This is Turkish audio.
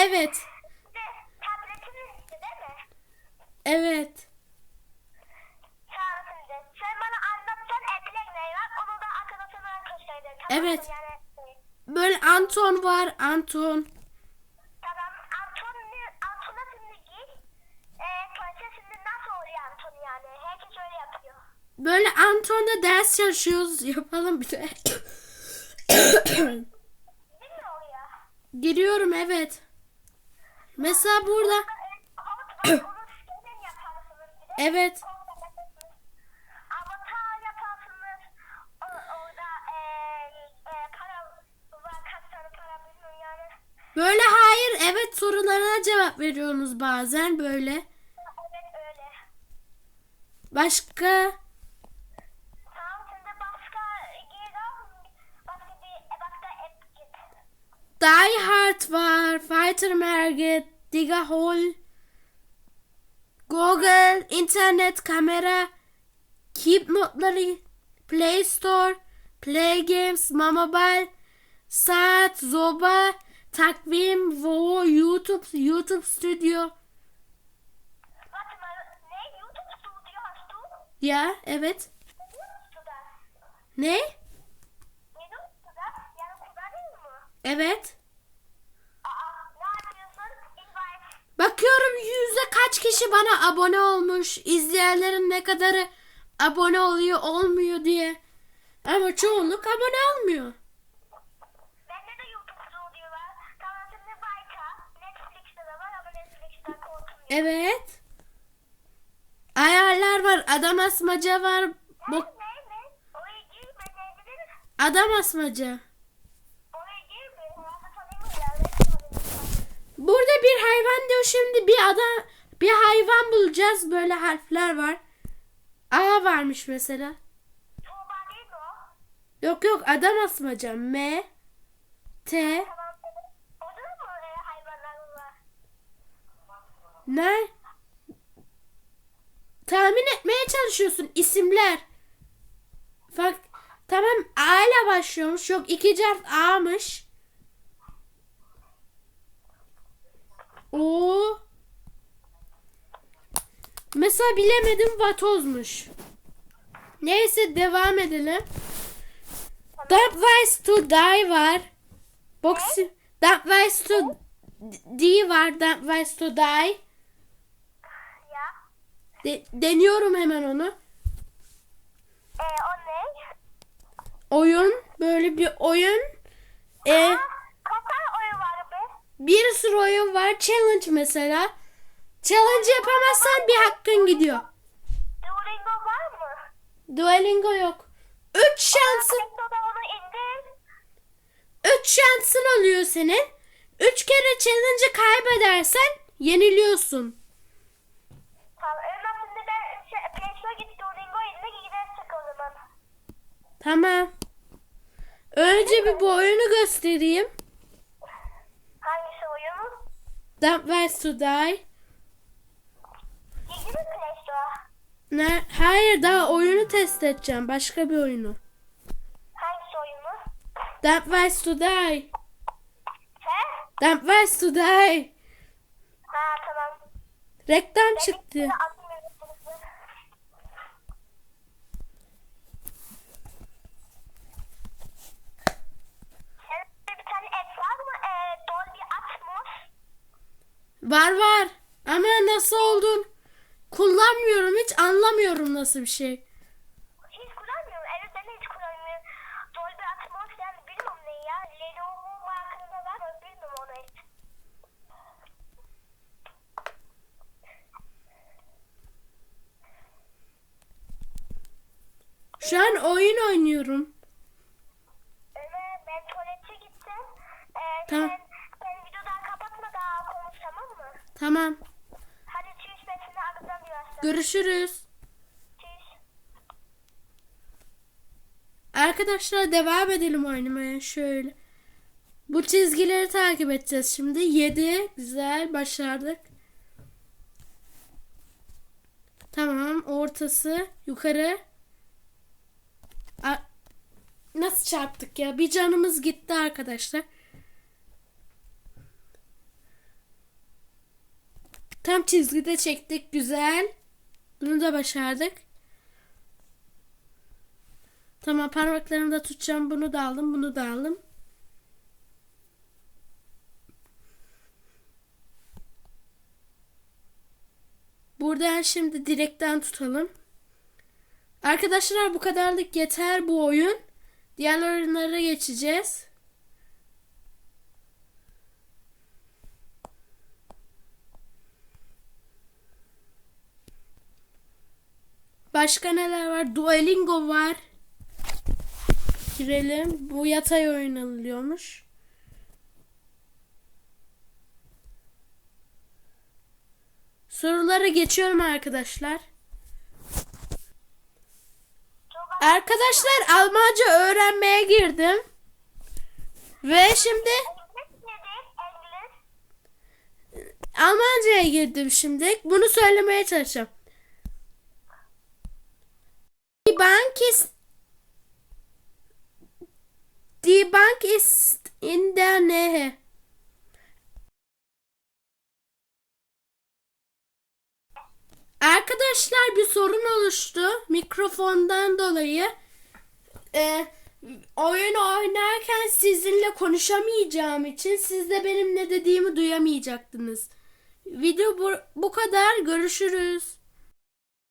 evet. Evet. Evet. Böyle Anton var. Anton. tamam. Anton, Anton'a. Böyle Anton'da ders çalışıyoruz. Yapalım bir de. Değil mi? Giriyorum evet. Mesela burada. E, Havut var. Onu şeyden yaparsınız bir de. Evet. Böyle hayır evet sorularına cevap veriyorsunuz bazen böyle. Evet öyle. Başka Fighter Market, Digga Hole, Google, internet, kamera, Keep notları, Play Store, Play Games, Mamabal, Saat, Zoba, Takvim, Vo, YouTube, YouTube Studio. Warte mal, ne? YouTube Studio hast du? Ya evet. Ne? Mu? Evet. Bakıyorum yüzde kaç kişi bana abone olmuş. izleyenlerin ne kadarı abone oluyor olmuyor diye. Ama çoğunluk abone olmuyor. Evet. Ayarlar var. Adam asmaca var. Dedin? adam asmaca. Oraya girme. Nasıl tanıyım ya? Ne tanıyım? Burada bir hayvan diyor şimdi bir adam bir hayvan bulacağız. Böyle harfler var. A varmış mesela. Tuğba değil mi o? Yok yok adam asmaca. M T Tamam. Orada da mı öyle hayvanlar var? Ne? Tahmin etmeye çalışıyorsun isimler. Bak tamam A ile başlıyormuş. Yok ikinci harf A'mış. O. Mesela bilemedim vatozmuş. Neyse devam edelim. That Wise to Die var. Boxing. That Wise to D var. That Wise to Die. Ya. De- deniyorum hemen onu. E o ne? Oyun böyle bir oyun. E, Aa, kaç tane oyun var be? Bir sürü oyun var. Challenge mesela. Challenge yapamazsan bir hakkın gidiyor. Duolingo var mı? Duolingo yok. Üç şansın, üç şansın oluyor senin. Üç kere challenge'ı kaybedersen yeniliyorsun. Tamam. Şey. Tamam. Önce bir bu oyunu göstereyim. Hangisi oyunu? That Wise to Die. Ne? Hayır daha oyunu test edeceğim. Başka bir oyunu. Hangisi oyunu? That Wise to Die. He? That Wise to Die. Ha tamam. Reklam çıktı. Size atayım öylesiniz. Senin bir tane app var mı? Ee, Dolby Atmos. Var var. Ama nasıl oldun? Kullanmıyorum hiç anlamıyorum nasıl bir şey. Hiç kullanmıyorum. Evet ben de hiç kullanmıyorum. Dolby Atmos bilmiyorum ne ya. Lenovo markasında var mı bilmiyorum onu hiç. Şu an oyun oynuyorum. Ömer ben tuvalete gittim. Ee, Tamam. Tamam. Hadi seni arayacağım birazdan. Görüşürüz. Arkadaşlar devam edelim oynamaya şöyle. Bu çizgileri takip edeceğiz şimdi. 7 güzel başardık. Tamam ortası yukarı. A- Nasıl çarptık ya? Bir canımız gitti arkadaşlar. Tam çizgide çektik. Güzel. Bunu da başardık. Tamam parmaklarımı da tutacağım. Bunu da aldım. Bunu da aldım. Buradan şimdi direkten tutalım. Arkadaşlar bu kadarlık yeter bu oyun. Diğer oyunlara geçeceğiz. Başka neler var? Duolingo var. Girelim. Bu yatay oynanılıyormuş. Sorulara geçiyorum arkadaşlar. Arkadaşlar Almanca öğrenmeye girdim. Ve şimdi. Almanca'ya girdim şimdi. Bunu söylemeye çalışacağım. Die Bank ist Die Bank ist in der Nähe. Arkadaşlar bir sorun oluştu mikrofondan dolayı. Ee, oyun oynarken sizinle konuşamayacağım için siz de benim ne dediğimi duyamayacaktınız. Video bu, bu kadar. Görüşürüz.